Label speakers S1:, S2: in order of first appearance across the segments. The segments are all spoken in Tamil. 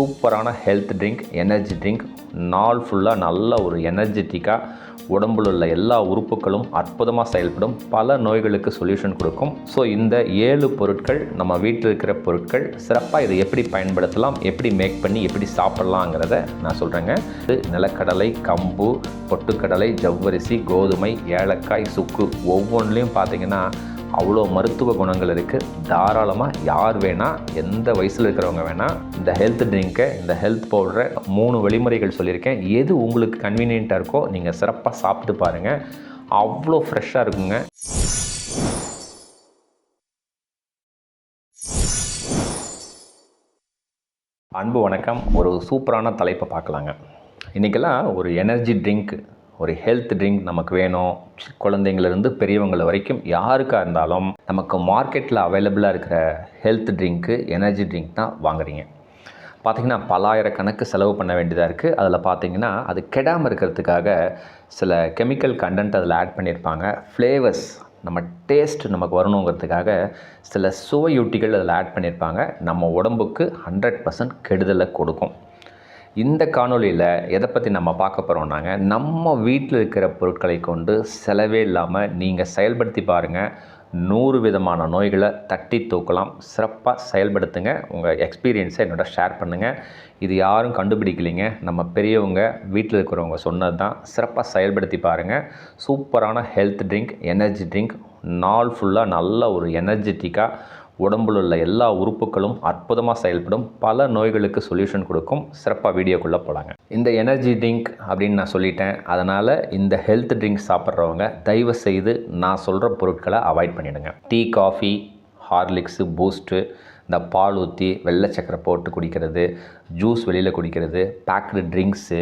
S1: சூப்பரான ஹெல்த் ட்ரிங்க் எனர்ஜி ட்ரிங்க் நாள் ஃபுல்லாக நல்ல ஒரு எனர்ஜெட்டிக்காக உடம்புல உள்ள எல்லா உறுப்புகளும் அற்புதமாக செயல்படும். பல நோய்களுக்கு சொல்யூஷன் கொடுக்கும். ஸோ இந்த ஏழு பொருட்கள் நம்ம வீட்டில் இருக்கிற பொருட்கள் சிறப்பாக இதை எப்படி பயன்படுத்தலாம் எப்படி மேக் பண்ணி எப்படி சாப்பிட்லாங்கிறத நான் சொல்கிறேங்க இது நிலக்கடலை கம்பு பொட்டுக்கடலை ஜவ்வரிசி கோதுமை ஏலக்காய் சுக்கு ஒவ்வொன்றுலேயும் பார்த்தீங்கன்னா அவ்வளோ மருத்துவ குணங்கள் இருக்குது தாராளமாக யார் வேணால் எந்த வயசில் இருக்கிறவங்க வேணால் இந்த ஹெல்த் ட்ரிங்க்கை இந்த ஹெல்த் பவுடரை மூணு வழிமுறைகள் சொல்லியிருக்கேன். எது உங்களுக்கு கன்வீனியண்ட்டாக இருக்கோ நீங்கள் சிறப்பாக சாப்பிட்டு பாருங்கள் அவ்வளோ ஃப்ரெஷ்ஷாக இருக்குங்க. அன்பு வணக்கம். ஒரு சூப்பரான தலைப்பை பார்க்கலாங்க. இன்றைக்கெல்லாம் ஒரு எனர்ஜி ட்ரிங்க் ஒரு ஹெல்த் ட்ரிங்க் நமக்கு வேணும். குழந்தைங்கள்லேருந்து பெரியவங்கள வரைக்கும் யாருக்காக இருந்தாலும் நமக்கு மார்க்கெட்டில் அவைலபிளாக இருக்கிற ஹெல்த் ட்ரிங்க்கு எனர்ஜி ட்ரிங்க் தான் வாங்குறீங்க. பார்த்திங்கன்னா பல்லாயிரக்கணக்கு செலவு பண்ண வேண்டியதாக இருக்குது அதில் பார்த்தீங்கன்னா அது கெடாமல் இருக்கிறதுக்காக சில கெமிக்கல் கண்டென்ட் அதில் ஆட் பண்ணியிருப்பாங்க. ஃப்ளேவர்ஸ் நம்ம டேஸ்ட் நமக்கு வரணுங்கிறதுக்காக சில சுவையூட்டிகள் அதில் ஆட் பண்ணியிருப்பாங்க. நம்ம உடம்புக்கு ஹண்ட்ரட் பர்சன்ட் கெடுதலை கொடுக்கும். இந்த காணொளியில் எதை பற்றி நம்ம பார்க்க போகிறோம்னாங்க நம்ம வீட்டில் இருக்கிற பொருட்களை கொண்டு செலவே இல்லாமல் நீங்கள் செயல்படுத்தி பாருங்கள் நூறு விதமான நோய்களை தட்டி தூக்கலாம். சிறப்பாக செயல்படுத்துங்க. உங்கள் எக்ஸ்பீரியன்ஸை என்னோட ஷேர் பண்ணுங்கள் இது யாரும் கண்டுபிடிக்கலைங்க. நம்ம பெரியவங்க வீட்டில் இருக்கிறவங்க சொன்னது தான். சிறப்பாக செயல்படுத்தி பாருங்கள் சூப்பரான ஹெல்த் ட்ரிங்க் எனர்ஜி ட்ரிங்க் நாள் ஃபுல்லாக நல்ல ஒரு எனர்ஜெட்டிக்காக உடம்புல உள்ள எல்லா உறுப்புகளும் அற்புதமாக செயல்படும். பல நோய்களுக்கு சொல்யூஷன் கொடுக்கும். சிறப்பாக வீடியோக்குள்ளே போகலாங்க இந்த எனர்ஜி ட்ரிங்க் அப்படின்னு நான் சொல்லிட்டேன். அதனால் இந்த ஹெல்த் ட்ரிங்க் சாப்பிட்றவங்க தயவு செய்து நான் சொல்கிற பொருட்களை அவாய்ட் பண்ணிடுங்க. டீ காஃபி ஹார்லிக்ஸு பூஸ்ட்டு இந்த பால் ஊற்றி வெள்ளை சக்கரை போட்டு குடிக்கிறது ஜூஸ் வெளியில் குடிக்கிறது பேக்டு ட்ரிங்க்ஸு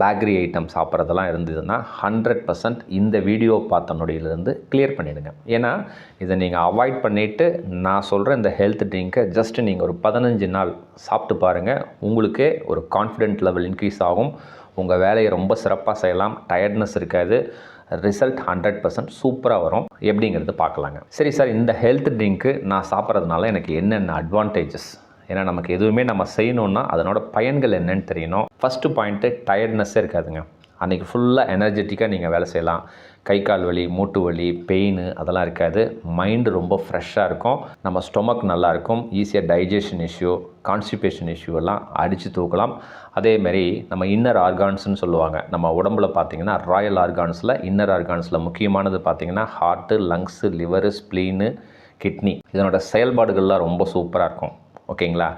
S1: பேக்கரி ஐட்டம் சாப்பிட்றதெல்லாம் இருந்ததுன்னா ஹண்ட்ரட் பர்சன்ட் இந்த வீடியோ பார்த்த நொடியிலேருந்து கிளியர் பண்ணிவிடுங்க ஏன்னா இதை நீங்கள் அவாய்ட் பண்ணிவிட்டு நான் சொல்கிற இந்த ஹெல்த் ட்ரிங்க்கை ஜஸ்ட் நீங்கள் ஒரு பதினஞ்சு நாள் சாப்பிட்டு பாருங்கள் உங்களுக்கே ஒரு கான்ஃபிடென்ட் லெவல் இன்க்ரீஸ் ஆகும். உங்கள் வேலையை ரொம்ப சிறப்பாக செய்யலாம். டயர்ட்னஸ் இருக்காது. ரிசல்ட் ஹண்ட்ரட் பர்சன்ட் சூப்பராக வரும். எப்படிங்கிறது பார்க்கலாங்க. சரி சார் இந்த ஹெல்த் ட்ரிங்க்கு நான் சாப்பிட்றதுனால எனக்கு என்னென்ன அட்வான்டேஜஸ் ஏன்னா நமக்கு எதுவுமே நம்ம செய்யணுன்னா அதனோட பயன்கள் என்னன்னு தெரியணும். ஃபஸ்ட்டு பாயிண்ட்டு டயர்ட்னஸ்ஸே இருக்காதுங்க. அன்றைக்கி ஃபுல்லாக எனர்ஜெட்டிக்காக நீங்கள் வேலை செய்யலாம். கை கால் வலி மூட்டு வலி பெயின் அதெல்லாம் இருக்காது. மைண்டு ரொம்ப ஃப்ரெஷ்ஷாக இருக்கும். நம்ம ஸ்டொமக் நல்லாயிருக்கும் ஈஸியாக டைஜஷன் இஷ்யூ கான்ஸ்டிபேஷன் இஷ்யூ எல்லாம் அடித்து தூக்கலாம். அதேமாரி நம்ம இன்னர் ஆர்கான்ஸ்னு சொல்லுவாங்க. நம்ம உடம்புல பார்த்தீங்கன்னா ராயல் ஆர்கான்ஸில் இன்னர் ஆர்கான்ஸில் முக்கியமானது பார்த்தீங்கன்னா heart lungs liver spleen kidney இதனோட செயல்பாடுகள்லாம் ரொம்ப சூப்பராக இருக்கும். ஓகேங்களா?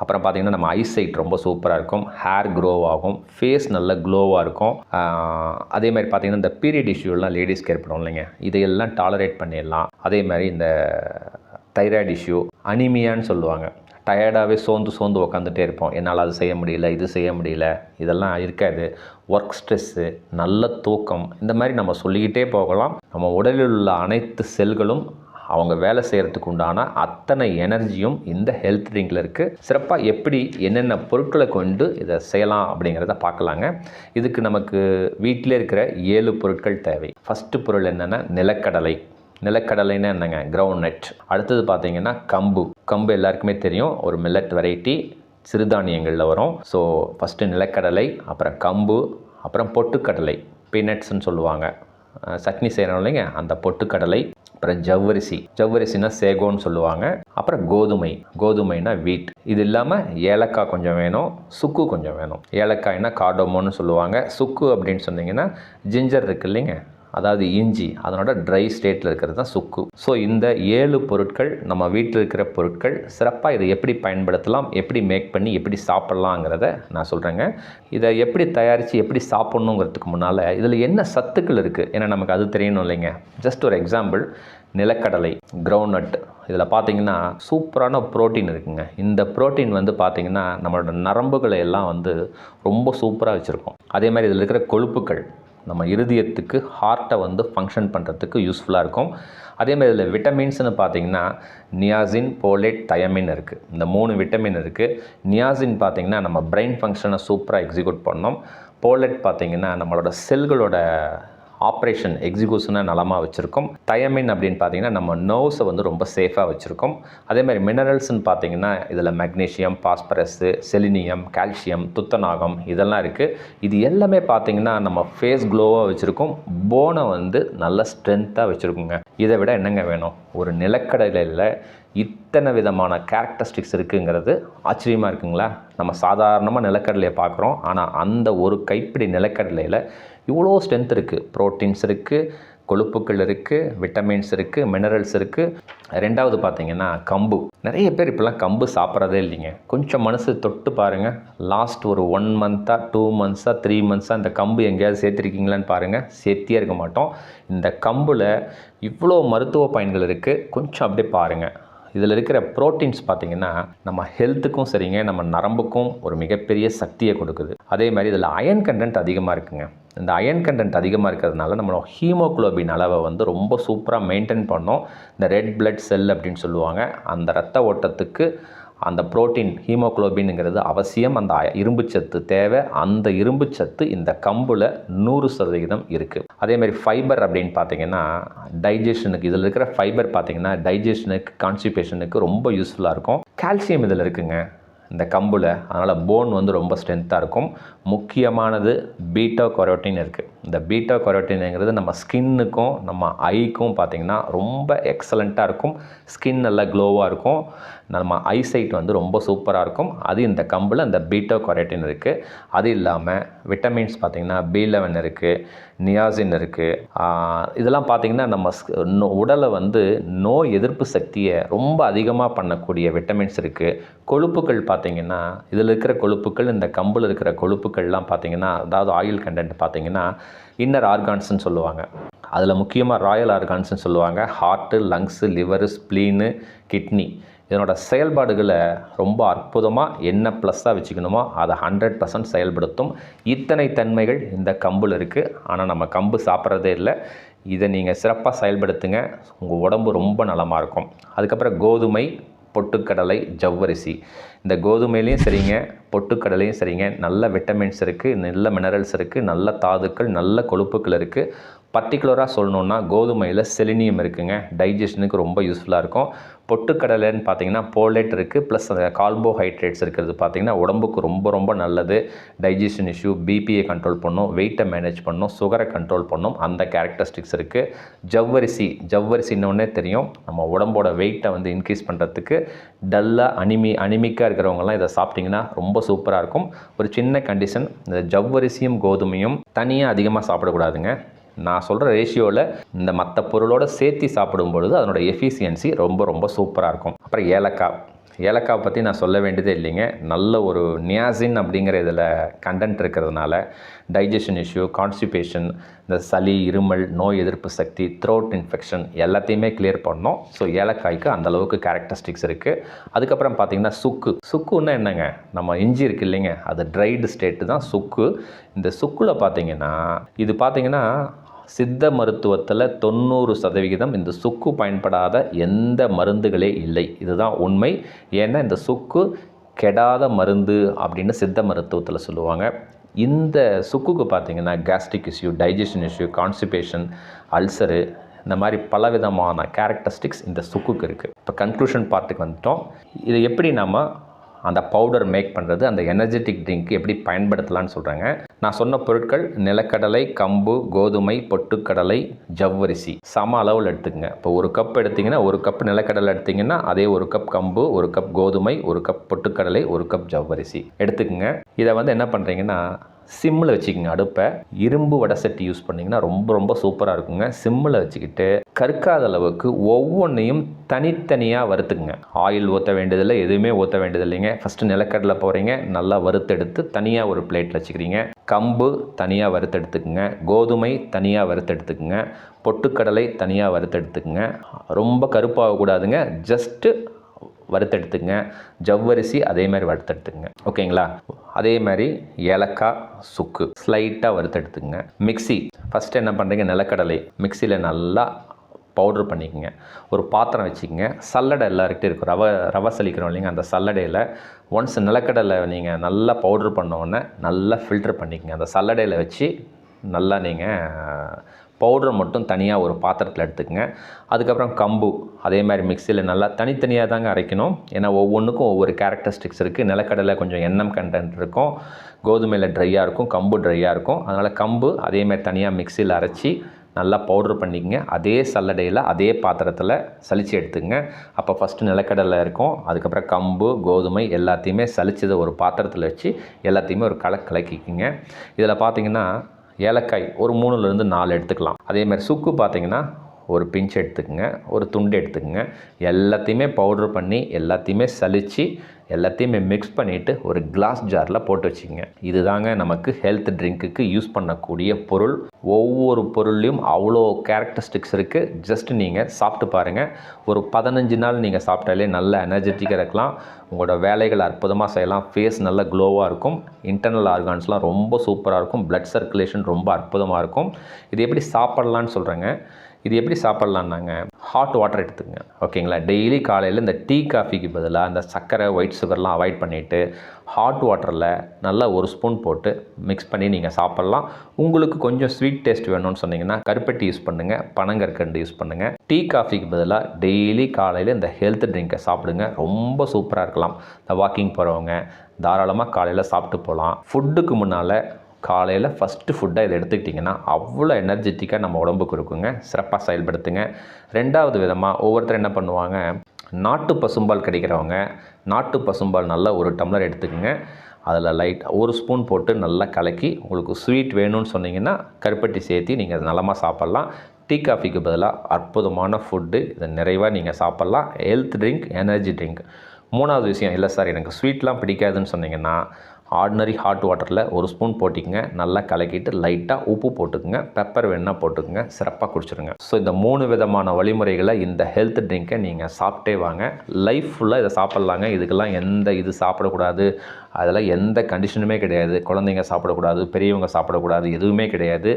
S1: அப்புறம் பார்த்தீங்கன்னா நம்ம ஐசைட் ரொம்ப சூப்பராக இருக்கும். ஹேர் க்ரோ ஆகும். ஃபேஸ் நல்ல க்ளோவாக இருக்கும். அதே மாதிரி பார்த்தீங்கன்னா இந்த பீரியட் இஷ்யூலாம் லேடிஸ்க்கு ஏற்படும் இல்லைங்க. இதையெல்லாம் டாலரேட் பண்ணிடலாம். அதே மாதிரி இந்த தைராய்டு இஷ்யூ அனிமியான்னு சொல்லுவாங்க. டயர்டாகவே சோர்ந்து சோர்ந்து உக்காந்துட்டே இருப்போம். என்னால் அது செய்ய முடியல இது செய்ய முடியல இதெல்லாம் இருக்காது. ஒர்க் ஸ்ட்ரெஸ்ஸு நல்ல தூக்கம் இந்த மாதிரி நம்ம சொல்லிக்கிட்டே போகலாம். நம்ம உடலில் உள்ள அனைத்து செல்களும் அவங்க வேலை செய்கிறதுக்கு உண்டான அத்தனை எனர்ஜியும் இந்த ஹெல்த் ட்ரிங்கில் இருக்குது சிறப்பாக எப்படி என்னென்ன பொருட்களை கொண்டு இதை செய்யலாம் அப்படிங்கிறத பார்க்கலாங்க. இதுக்கு நமக்கு வீட்டிலே இருக்கிற ஏழு பொருட்கள் தேவை. ஃபஸ்ட்டு பொருள் என்னென்னா நிலக்கடலை. நிலக்கடலைன்னா என்னங்க? கிரவுண்ட் நட் அடுத்தது பார்த்தீங்கன்னா கம்பு. கம்பு எல்லாருக்குமே தெரியும். ஒரு மில்லட் வெரைட்டி சிறுதானியங்களில் வரும். ஸோ ஃபஸ்ட்டு நிலக்கடலை அப்புறம் கம்பு அப்புறம் பொட்டுக்கடலை. பீனட்ஸ்ன்னு சொல்லுவாங்க. சட்னி செய்கிறோம் இல்லைங்க? அந்த பொட்டுக்கடலை அப்புறம் ஜவ்வரிசி. ஜவ்வரிசினா சேகோன்னு சொல்லுவாங்க. அப்புறம் கோதுமை. கோதுமைனா வீட். இது இல்லாமல் ஏலக்காய் கொஞ்சம் வேணும். சுக்கு கொஞ்சம் வேணும். ஏலக்காய்னா காடோமோன்னு சொல்லுவாங்க. சுக்கு அப்படின்னு சொன்னீங்கன்னா ஜிஞ்சர் இருக்கு இல்லைங்க. அதாவது இஞ்சி. அதனோட ட்ரை ஸ்டேட்டில் இருக்கிறது தான் சுக்கு. ஸோ இந்த ஏழு பொருட்கள் நம்ம வீட்டில் இருக்கிற பொருட்கள் சிறப்பாக இதை எப்படி பயன்படுத்தலாம் எப்படி மேக் பண்ணி எப்படி சாப்பிட்லாங்கிறத நான் சொல்கிறேங்க இதை எப்படி தயாரித்து எப்படி சாப்பிட்ணுங்கிறதுக்கு முன்னால் இதில் என்ன சத்துக்கள் இருக்குது ஏன்னா நமக்கு அது தெரியணும் இல்லைங்க. ஜஸ்ட் ஒரு எக்ஸாம்பிள் நிலக்கடலை கிரவுண்ட் இதில் பார்த்தீங்கன்னா சூப்பரான புரோட்டீன் இருக்குங்க. இந்த ப்ரோட்டீன் வந்து பார்த்திங்கன்னா நம்மளோட நரம்புகளை எல்லாம் வந்து ரொம்ப சூப்பராக வச்சுருக்கோம். அதே மாதிரி இதில் இருக்கிற கொழுப்புக்கள் நம்ம இருதயத்துக்கு ஹார்ட்டை வந்து ஃபங்க்ஷன் பண்ணுறதுக்கு யூஸ்ஃபுல்லாக இருக்கும். அதே மாதிரி இதில் விட்டமின்ஸ்னு பார்த்தீங்கன்னா நியாசின் போலேட் தயமின் இருக்குது இந்த மூணு விட்டமின் இருக்குது நியாசின் பார்த்தீங்கன்னா நம்ம பிரெயின் ஃபங்க்ஷனை சூப்பராக எக்ஸிக்யூட் பண்ணோம். போலேட் பார்த்திங்கன்னா நம்மளோட செல்களோட ஆப்ரேஷன் எக்ஸிகூஷனை நலமாக வச்சுருக்கும். தயமின் அப்படின்னு பார்த்தீங்கன்னா நம்ம நர்வ்ஸை வந்து ரொம்ப சேஃபாக வச்சுருக்கோம். அதே மாதிரி மினரல்ஸ்னு பார்த்தீங்கன்னா இதில் மெக்னீஷியம் பாஸ்பரஸு செலினியம் கால்சியம் துத்தநாகம் இதெல்லாம் இருக்குது இது எல்லாமே பார்த்தீங்கன்னா நம்ம ஃபேஸ் க்ளோவாக வச்சுருக்கோம். போனை வந்து நல்ல ஸ்ட்ரென்த்தாக வச்சுருக்குங்க. இதை விட என்னங்க வேணும்? ஒரு நிலக்கடலையில் இத்தனை விதமான கேரக்டரிஸ்டிக்ஸ் இருக்குங்கிறது ஆச்சரியமாக இருக்குங்களா? நம்ம சாதாரணமாக நிலக்கடலையை பார்க்குறோம் ஆனால் அந்த ஒரு கைப்பிடி நிலக்கடலையில் இவ்வளோ ஸ்ட்ரென்த் இருக்குது ப்ரோட்டீன்ஸ் இருக்குது கொழுப்புக்கள் இருக்குது விட்டமின்ஸ் இருக்குது மினரல்ஸ் இருக்குது ரெண்டாவது பார்த்தீங்கன்னா கம்பு. நிறைய பேர் இப்போலாம் கம்பு சாப்பிட்றதே இல்லைங்க. கொஞ்சம் மனசு தொட்டு பாருங்கள் லாஸ்ட் ஒரு ஒன் மந்த்தாக டூ மந்த்ஸாக த்ரீ மந்த்ஸாக இந்த கம்பு எங்கேயாவது சேர்த்துருக்கீங்களான்னு பாருங்கள் சேர்த்தே இருக்க மாட்டோம். இந்த கம்பில் இவ்வளோ மருத்துவ பயன்கள் இருக்குது கொஞ்சம் அப்படியே பாருங்கள் இதில் இருக்கிற ப்ரோட்டீன்ஸ் பார்த்திங்கன்னா நம்ம ஹெல்த்துக்கும் சரிங்க நம்ம நரம்புக்கும் ஒரு மிகப்பெரிய சக்தியை கொடுக்குது. அதே மாதிரி இதில் அயன் கண்டென்ட் அதிகமாக இருக்குங்க. இந்த அயன் கண்டென்ட் அதிகமாக இருக்கிறதுனால நம்மளோட ஹீமோகுளோபின் அளவை வந்து ரொம்ப சூப்பராக மெயின்டைன் பண்ணோம். இந்த ரெட் பிளட் செல் அப்படின்னு சொல்லுவாங்க. அந்த ரத்த ஓட்டத்துக்கு அந்த புரோட்டீன் ஹீமோக்ளோபின்ங்கிறது அவசியம். அந்த அய- இரும்புச்சத்து தேவை. அந்த இரும்புச்சத்து இந்த கம்பில் நூறு சதவிகிதம் இருக்குது அதே மாதிரி ஃபைபர் அப்படின்னு பார்த்தீங்கன்னா டைஜஷனுக்கு இதில் இருக்கிற ஃபைபர் பார்த்தீங்கன்னா டைஜஷனுக்கு கான்ஸ்டிபேஷனுக்கு ரொம்ப யூஸ்ஃபுல்லாக இருக்கும். கால்சியம் இதில் இருக்குங்க. இந்த கம்பில். அதனால் போன் வந்து ரொம்ப ஸ்ட்ரென்த்தாக இருக்கும். முக்கியமானது பீட்டோ கொரோட்டின் இருக்குது இந்த பீட்டோ கொரோட்டின்ங்கிறது நம்ம ஸ்கின்னுக்கும் நம்ம ஐக்கும் பார்த்திங்கன்னா ரொம்ப எக்ஸலண்ட்டாக இருக்கும். ஸ்கின் நல்லா க்ளோவாக இருக்கும். நம்ம ஐசைட் வந்து ரொம்ப சூப்பராக இருக்கும். அது இந்த கம்பில் இந்த பீட்டோ கொரோட்டின் இருக்குது அது இல்லாமல் விட்டமின்ஸ் பார்த்திங்கன்னா பி லெவன் இருக்குது நியாசின் இருக்குது இதெல்லாம் பார்த்திங்கன்னா நம்ம நோ- உடலை வந்து நோய் எதிர்ப்பு சக்தியை ரொம்ப அதிகமாக பண்ணக்கூடிய விட்டமின்ஸ் இருக்குது கொழுப்புகள் பார்த்திங்கன்னா இதில் இருக்கிற கொழுப்புகள் இந்த கம்பில் இருக்கிற கொழுப்புகள்லாம் பார்த்திங்கன்னா அதாவது ஆயில் கண்டென்ட் பார்த்திங்கன்னா இன்னர் ஆர்கான்ஸ்னு சொல்லுவாங்க. அதில் முக்கியமாக ராயல் ஆர்கான்ஸ்னு சொல்லுவாங்க. Heart lungs liver spleen kidney இதனோட செயல்பாடுகளை ரொம்ப அற்புதமாக என்ன ப்ளஸ்ஸாக வச்சுக்கணுமோ அதை ஹண்ட்ரட் பர்சன்ட் செயல்படுத்தும். இத்தனை தன்மைகள் இந்த கம்பில் இருக்குது ஆனால் நம்ம கம்பு சாப்பிட்றதே இல்லை. இதை நீங்கள் சிறப்பாக செயல்படுத்துங்க. உங்கள் உடம்பு ரொம்ப நலமாக இருக்கும். அதுக்கப்புறம் கோதுமை பொட்டுக்கடலை ஜவ்வரிசி. இந்த கோதுமையிலையும் சரிங்க பொட்டுக்கடலையும் சரிங்க. நல்ல விட்டமின்ஸ் இருக்குது நல்ல மினரல்ஸ் இருக்குது நல்ல தாதுக்கள் நல்ல கொழுப்புக்கள் இருக்குது பர்டிகுலராக சொல்லணுன்னா கோதுமையில் செலினியம் இருக்குங்க. டைஜஷனுக்கு ரொம்ப யூஸ்ஃபுல்லாக இருக்கும். பொட்டுக்கடலைன்னு பார்த்தீங்கன்னா போலேட் இருக்குது ப்ளஸ் அந்த கார்போஹைட்ரேட்ஸ் இருக்கிறது பார்த்தீங்கன்னா உடம்புக்கு ரொம்ப ரொம்ப நல்லது. டைஜஷன் இஷ்யூ பிபியை கண்ட்ரோல் பண்ணும். வெயிட்டை மேனேஜ் பண்ணும். சுகரை கண்ட்ரோல் பண்ணும். அந்த கேரக்டரிஸ்டிக்ஸ் இருக்குது ஜவ்வரிசி ஜவ்வரிசின்னொன்னே தெரியும். நம்ம உடம்போட வெயிட்டை வந்து இன்க்ரீஸ் பண்ணுறதுக்கு டல்லாக அனிமி அனிமிக்காக இருக்கிறவங்கலாம் இதை சாப்பிட்டிங்கன்னா ரொம்ப சூப்பராக இருக்கும். ஒரு சின்ன கண்டிஷன் இந்த ஜவ்வரிசியும் கோதுமையும் தனியாக அதிகமாக சாப்பிடக்கூடாதுங்க. நான் சொல்கிற ரேஷியோவில் இந்த மற்ற பொருளோட சேர்த்து சாப்பிடும் பொழுது அதனோட எஃபிஷியன்சி ரொம்ப ரொம்ப சூப்பராக இருக்கும். அப்புறம் ஏலக்காய். ஏலக்காய் பற்றி நான் சொல்ல வேண்டியதே இல்லைங்க. நல்ல ஒரு நியாசின் அப்படிங்கிற இதில் கண்டென்ட் இருக்கிறதுனால டைஜஷன் இஷ்யூ கான்ஸ்டிபேஷன் இந்த சளி இருமல் நோய் எதிர்ப்பு சக்தி த்ரோட் இன்ஃபெக்ஷன் எல்லாத்தையுமே கிளியர் பண்ணோம். ஸோ ஏலக்காய்க்கு அந்த அளவுக்கு கேரக்டரிஸ்டிக்ஸ் இருக்குது அதுக்கப்புறம் பார்த்திங்கன்னா சுக்கு. சுக்குன்னா என்னங்க? நம்ம இஞ்சி இருக்கு இல்லைங்க. அது ட்ரைடு ஸ்டேட்டு தான் சுக்கு. இந்த சுக்குல பார்த்தீங்கன்னா இது பார்த்திங்கன்னா சித்த மருத்துவத்தில் தொண்ணூறு சதவிகிதம் இந்த சுக்கு பயன்படாத எந்த மருந்துகளே இல்லை. இதுதான் உண்மை. ஏன்னா இந்த சுக்கு கெடாத மருந்து அப்படின்னு சித்த மருத்துவத்தில் சொல்லுவாங்க. இந்த சுக்குக்கு பார்த்தீங்கன்னா gastric issue digestion issue constipation ulcer இந்த மாதிரி பலவிதமான கேரக்டரிஸ்டிக்ஸ் இந்த சுக்குக்கு இருக்குது இப்போ கன்க்ளூஷன் பார்ட்டுக்கு வந்துட்டோம். இதை எப்படி நம்ம அந்த பவுடர் மேக் பண்ணுறது அந்த எனர்ஜெட்டிக் ட்ரிங்க் எப்படி பயன்படுத்தலாம்னு சொல்கிறாங்க நான் சொன்ன பொருட்கள் நிலக்கடலை கம்பு கோதுமை பொட்டுக்கடலை ஜவ்வரிசி. சம அளவில் எடுத்துக்கங்க. இப்போ ஒரு கப் எடுத்தீங்கன்னா ஒரு கப் நிலக்கடலை எடுத்தீங்கன்னா அதே ஒரு கப் கம்பு ஒரு கப் கோதுமை ஒரு கப் பொட்டுக்கடலை ஒரு கப் ஜவ்வரிசி. எடுத்துக்கங்க. இதை வந்து என்ன பண்ணுறீங்கன்னா சிம்மில் வச்சுக்கோங்க அடுப்பை. இரும்பு வடை சட்டி யூஸ் பண்ணிங்கன்னா ரொம்ப ரொம்ப சூப்பராக இருக்குங்க. சிம்மில் வச்சுக்கிட்டு கற்காத அளவுக்கு ஒவ்வொன்றையும் தனித்தனியாக வறுத்துக்குங்க. ஆயில் ஊற்ற வேண்டியதில்லை எதுவுமே ஊற்ற வேண்டியதில்லைங்க. ஃபஸ்ட்டு நிலக்கடலை போகிறீங்க நல்லா வறுத்தெடுத்து தனியாக ஒரு பிளேட்டில் வச்சுக்கிறீங்க. கம்பு தனியாக வறுத்தெடுத்துக்குங்க. கோதுமை தனியாக வறுத்தெடுத்துக்குங்க. பொட்டுக்கடலை தனியாக வறுத்தெடுத்துக்குங்க. ரொம்ப கருப்பாகக்கூடாதுங்க. ஜஸ்ட்டு வறுத்தெடுத்துங்க. ஜவ்வரிசி அதே மாதிரி வறுத்தெடுத்துங்க. ஓகேங்களா? அதே மாதிரி ஏலக்காய் சுக்கு ஸ்லைட்டாக வறுத்தெடுத்துங்க. மிக்ஸி ஃபஸ்ட்டு என்ன பண்ணுறீங்க நிலக்கடலை மிக்சியில் நல்லா பவுட்ரு பண்ணிக்கோங்க. ஒரு பாத்திரம் வச்சுக்கோங்க. சல்லடை எல்லாருக்கிட்டே இருக்கும். ரவை ரவை சலிக்கிறோம் இல்லைங்க? அந்த சல்லடையில் ஒன்ஸ் நிலக்கடலை நீங்கள் நல்லா பவுட்ரு பண்ண நல்லா ஃபில்டர் பண்ணிக்கோங்க. அந்த சல்லடையில் வச்சு நல்லா நீங்கள் பவுடர் மட்டும் தனியாக ஒரு பாத்திரத்தில் எடுத்துக்கங்க. அதுக்கப்புறம் கம்பு அதே மாதிரி மிக்சியில் நல்லா தனித்தனியாக தாங்க அரைக்கணும். ஏன்னா ஒவ்வொன்றுக்கும் ஒவ்வொரு கேரக்டரிஸ்டிக்ஸ் இருக்குது நிலக்கடலை கொஞ்சம் எண்ணம் கண்டென்ட் இருக்கும். கோதுமையில் ட்ரையாக இருக்கும். கம்பு ட்ரையாக இருக்கும். அதனால் கம்பு அதேமாதிரி தனியாக மிக்சியில் அரைச்சி நல்லா பவுட்ரு பண்ணிக்கங்க. அதே சல்லடையில் அதே பாத்திரத்தில் சளிச்சு எடுத்துங்க அப்போ ஃபஸ்ட்டு நிலக்கடலை இருக்கும். அதுக்கப்புறம் கம்பு கோதுமை எல்லாத்தையுமே சலிச்சதை ஒரு பாத்திரத்தில் வச்சு எல்லாத்தையுமே ஒரு கலக்கலக்கிக்கிங்க இதில் பார்த்தீங்கன்னா ஏலக்காய் ஒரு மூணுலேருந்து நாலு எடுத்துக்கலாம். அதே மாதிரி சுக்கு பார்த்திங்கன்னா ஒரு பிஞ்ச் எடுத்துக்கோங்க ஒரு துண்டு எடுத்துக்கோங்க. எல்லாத்தையுமே பவுட்ரு பண்ணி எல்லாத்தையுமே சலித்து எல்லாத்தையுமே மிக்ஸ் பண்ணிவிட்டு ஒரு கிளாஸ் ஜாரில் போட்டு வச்சுக்கங்க. இதுதாங்க நமக்கு ஹெல்த் ட்ரிங்க்குக்கு யூஸ் பண்ணக்கூடிய பொருள். ஒவ்வொரு பொருள்லையும் அவ்வளோ கேரக்டரிஸ்டிக்ஸ் இருக்குது ஜஸ்ட் நீங்கள் சாப்பிட்டு பாருங்கள் ஒரு பதினஞ்சு நாள் நீங்கள் சாப்பிட்டாலே நல்ல எனர்ஜெட்டிக்காக இருக்கலாம். உங்களோட வேலைகள் அற்புதமாக செய்யலாம். ஃபேஸ் நல்ல க்ளோவாக இருக்கும். இன்டர்னல் ஆர்கான்ஸ்லாம் ரொம்ப சூப்பராக இருக்கும். ப்ளட் சர்க்குலேஷன் ரொம்ப அற்புதமாக இருக்கும். இது எப்படி சாப்பிட்லான்னு சொல்கிறேங்க இது எப்படி சாப்பிட்லான்னாங்க? ஹாட் வாட்டர் எடுத்துக்கங்க. ஓகேங்களா டெய்லி காலையில் இந்த டீ காஃபிக்கு பதிலாக அந்த சர்க்கரை ஒயிட் சுகர்லாம் அவாய்ட் பண்ணிவிட்டு ஹாட் வாட்டரில் நல்லா ஒரு ஸ்பூன் போட்டு மிக்ஸ் பண்ணி நீங்கள் சாப்பிட்லாம். உங்களுக்கு கொஞ்சம் ஸ்வீட் டேஸ்ட் வேணும்னு சொன்னீங்கன்னா கருப்பட்டி யூஸ் பண்ணுங்கள் பனங்கற்கண்டு யூஸ் பண்ணுங்கள் டீ காஃபிக்கு பதிலாக டெய்லி காலையில் இந்த ஹெல்த் ட்ரிங்கை சாப்பிடுங்க. ரொம்ப சூப்பராக இருக்கலாம். இந்த வாக்கிங் போகிறவங்க தாராளமாக காலையில் சாப்பிட்டு போகலாம் ஃபுட்டுக்கு முன்னால் காலையில் ஃபஸ்ட்டு ஃபுட்டாக இதை எடுத்துக்கிட்டிங்கன்னா அவ்வளோ எனர்ஜெட்டிக்காக நம்ம உடம்புக்கு இருக்குங்க. சிறப்பாக செயல்படுத்துங்க. ரெண்டாவது விதமாக ஒவ்வொருத்தர் என்ன பண்ணுவாங்க நாட்டு பசும்பால் கிடைக்கிறவங்க நாட்டு பசும்பால் நல்லா ஒரு டம்ளர் எடுத்துக்கோங்க. அதில் லைட் ஒரு ஸ்பூன் போட்டு நல்லா கலக்கி உங்களுக்கு ஸ்வீட் வேணும்னு சொன்னீங்கன்னா கருப்பட்டி சேர்த்து நீங்கள் நலமாக சாப்பிட்லாம். டீ காஃபிக்கு பதிலாக அற்புதமான ஃபுட்டு இதை நிறைவாக நீங்கள் சாப்பிட்லாம். ஹெல்த் ட்ரிங்க் எனர்ஜி ட்ரிங்க் மூணாவது விஷயம் இல்லை சார் எனக்கு ஸ்வீட்லாம் பிடிக்காதுன்னு சொன்னீங்கன்னா ஆர்டினரி ஹாட் வாட்டரில் ஒரு ஸ்பூன் போட்டிக்கங்க. நல்லா கலக்கிட்டு லைட்டாக உப்பு போட்டுக்குங்க. பெப்பர் வேணால் போட்டுக்குங்க. சிறப்பாக குடிச்சிருங்க. ஸோ இந்த மூணு விதமான வழிமுறைகளை இந்த ஹெல்த் ட்ரிங்கை நீங்கள் சாப்பிட்டே வாங்க. லைஃப் ஃபுல்லாக இதை சாப்பிட்லாங்க. இதுக்கெல்லாம் எந்த இது சாப்பிடக்கூடாது. அதெல்லாம் எந்த கண்டிஷனுமே கிடையாது. குழந்தைங்க சாப்பிடக்கூடாது பெரியவங்க சாப்பிடக்கூடாது எதுவுமே கிடையாது.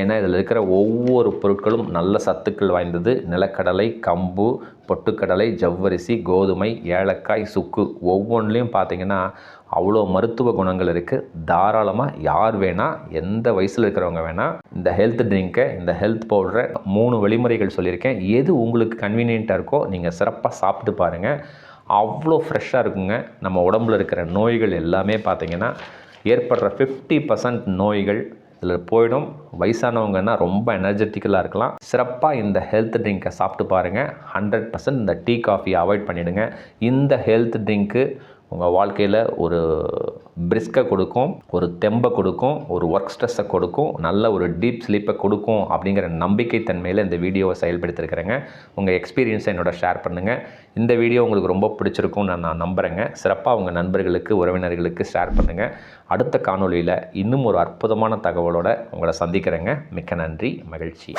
S1: ஏன்னா இதில் இருக்கிற ஒவ்வொரு பொருட்களும் நல்ல சத்துக்கள் வாய்ந்தது. நிலக்கடலை கம்பு பொட்டுக்கடலை ஜவ்வரிசி கோதுமை ஏலக்காய் சுக்கு ஒவ்வொன்றிலையும் பார்த்தீங்கன்னா அவ்வளோ மருத்துவ குணங்கள் இருக்குது தாராளமாக யார் வேணால் எந்த வயசில் இருக்கிறவங்க வேணால் இந்த ஹெல்த் ட்ரிங்க்கை இந்த ஹெல்த் பவுடரை மூணு வழிமுறைகள் சொல்லியிருக்கேன். எது உங்களுக்கு கன்வீனியண்ட்டாக இருக்கோ நீங்கள் சிறப்பாக சாப்பிட்டு பாருங்கள் அவ்வளோ ஃப்ரெஷ்ஷாக இருக்குங்க. நம்ம உடம்புல இருக்கிற நோய்கள் எல்லாமே பார்த்தீங்கன்னா ஏற்படுற ஃபிஃப்டி பர்சன்ட் நோய்கள் இதில் போயிடும். வயசானவங்கன்னா ரொம்ப எனர்ஜெட்டிக்கலாக இருக்கலாம். சிறப்பாக இந்த ஹெல்த் ட்ரிங்கை சாப்பிட்டு பாருங்கள் ஹண்ட்ரட் பர்சன்ட் இந்த டீ காஃபி அவாய்ட் பண்ணிவிடுங்க இந்த ஹெல்த் ட்ரிங்க்கு உங்கள் வாழ்க்கையில் ஒரு பிரிஸ்கை கொடுக்கும் ஒரு தெம்பை கொடுக்கும் ஒரு ஒர்க் ஸ்ட்ரெஸ்ஸை கொடுக்கும் நல்ல ஒரு டீப் ஸ்லீப்பை கொடுக்கும் அப்படிங்கிற நம்பிக்கை தன்மையில் இந்த வீடியோவை செயல்படுத்திருக்கிறேங்க. உங்கள் எக்ஸ்பீரியன்ஸை என்னோட ஷேர் பண்ணுங்கள் இந்த வீடியோ உங்களுக்கு ரொம்ப பிடிச்சிருக்கும்னு நான் நான் நம்புகிறேங்க சிறப்பாக உங்கள் நண்பர்களுக்கு உறவினர்களுக்கு ஷேர் பண்ணுங்கள் அடுத்த காணொலியில் இன்னும் ஒரு அற்புதமான தகவலோடு உங்களை சந்திக்கிறேங்க. மிக்க நன்றி மகிழ்ச்சி.